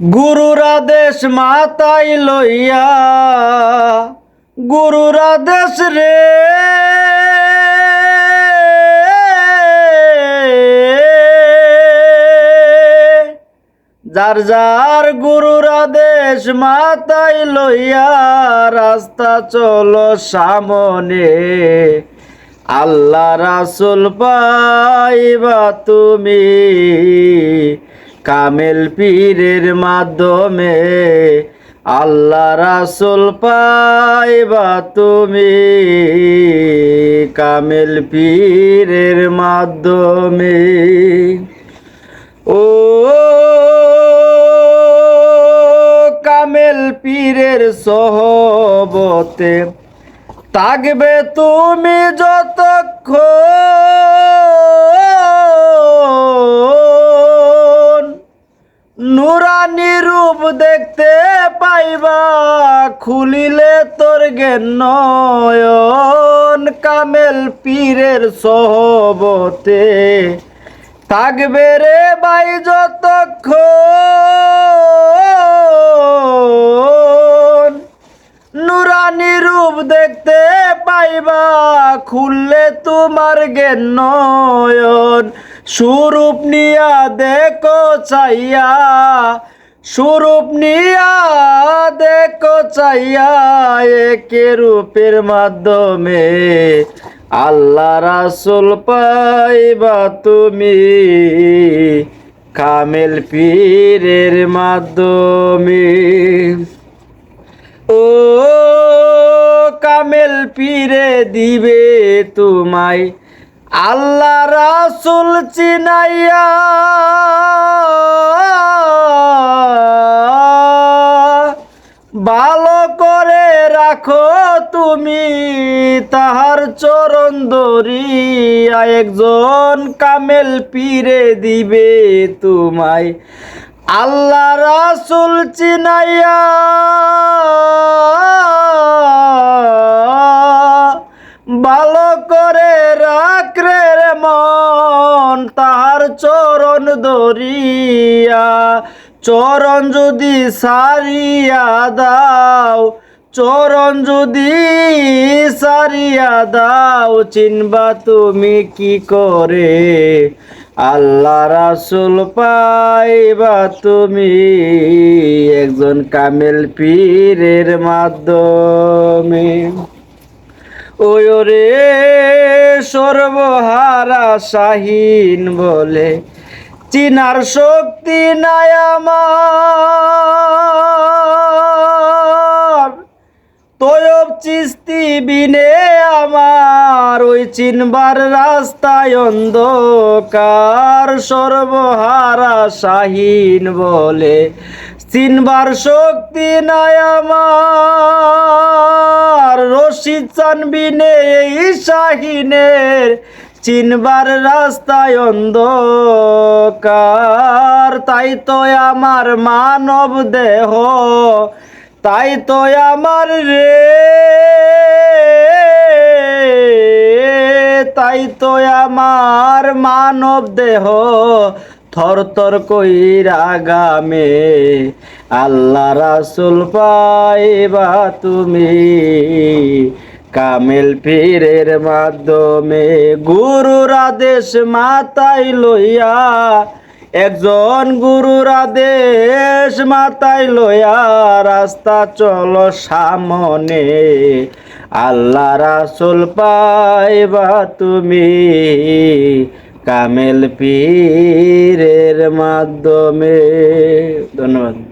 গুরুর আদেশ মাতাই লইয়া, গুরুর আদেশ রে। যার যার গুরুর আদেশ মাতাই লইয়া, রাস্তা চলো সামনে। আল্লাহ রাসুল পাইবা তুমি। কামেল পীরের মাধ্যমে আল্লাহ রাসুল পাইবা তুমি। কামেল পীরের মাধ্যমে। ও কামেল পীরের সহবতে থাকবে তুমি যতক্ষণ রূপ দেখতে পাইবা, খুলিলে তোর নয়ন, কামেল পীরের সহবতে। থাকবে রে বাই যতক্ষণ। নুরানি রূপ দেখতে পাইবা, খুললে তোমার নয়ন। সুরূপ নিয়া দেখো চাইয়া সুরূপ নিয়া দেখো চাইয়া একে রূপের মাধ্যমে। আল্লাহ রাসুল পাইবা তুমি। কামেল পীরের মাধ্যমে। ও কামেল পীরে দিবে তোমায়। আল্লাহ রাসুল চিনাইয়া রাখো তুমি তাহার চরণ দরিয়া একজন কামেল পীরে দিবে তোমায়। আল্লাহ রাসুল চিনাইয়া ভালো করে রাখরে মন, তাহার চরণ দরিয়া চরণ যদি সারিয়া দাও চরণ যদি সারিয়া দাও চিনবা তুমি কি করে? আল্লাহ রাসুল পাইবা তুমি একজন কামেল পীরের মাধ্যমে। ওই রে সর্বহারা শাহীন বলে চিনার শক্তি নাই আমার। তয়ব চিস্তি বিনে আমার, ওই চিনবার রাস্তায় অন্ধকার সর্বহারা শাহীন বলে। চিনবার শক্তি নাই আমার, রশিদ চানবিনে এই শাহিনের। চিনবার রাস্তায় অন্ধকার, তাই তো আমার মানব দেহ তাই তো আমার রে, তাই তো আমার মানব দেহ থর থর কইরা গামে আল্লাহ রাসুল পাইবা তুমি কামেল পীরের মাধ্যমে। গুরুর আদেশ মাতাই লইয়া একজন গুরুর আদেশ মাতাই লয়া রাস্তা চল সামনে। আল্লাহ রাসুল পাইবা তুমি কামেল পীরের মাধ্যমে। ধন্যবাদ।